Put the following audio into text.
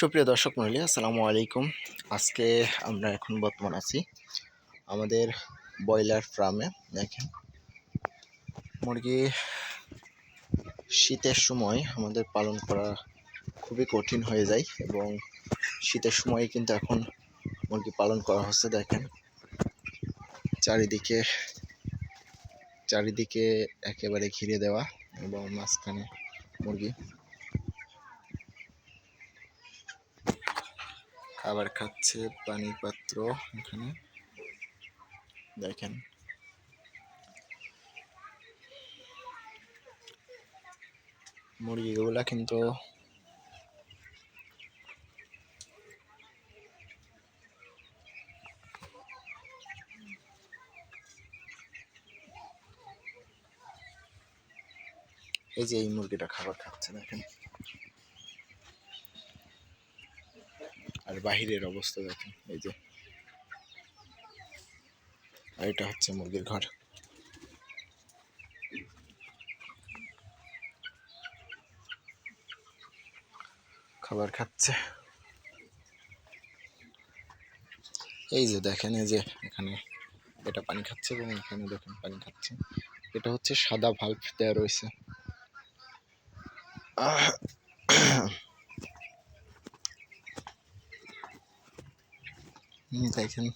সুপ্রিয় দর্শক মন্ডলী আসসালামু আলাইকুম। আজকে আমরা এখন বর্তমান আছি আমাদের ব্রয়লার ফার্মে। দেখেন, মুরগি শীতের সময় আমাদের পালন করা খুবই কঠিন হয়ে যায় এবং শীতের সময় কিন্তু এখন মুরগি পালন করা হচ্ছে। দেখেন, চারিদিকে চারিদিকে একেবারে ঘিরে দেওয়া এবং মাঝখানে মুরগি খাবার খাচ্ছে পানি পাত্র এখানে। দেখেন। মুরগিগুলা কিন্তু এই যে এই মুরগিটা খাবার খাচ্ছে, দেখেন। আর বাহিরের অবস্থা দেখেন, এই যে। আর এটা হচ্ছে মুরগির ঘর। খাবার খাচ্ছে। এই যে দেখেন, এই যে এখানে এটা পানি খাচ্ছে এবং এখানে দেখেন পানি খাচ্ছে। এটা হচ্ছে সাদা ভাল্ব দেওয়া রয়েছে। আহ! হুম, দেখেন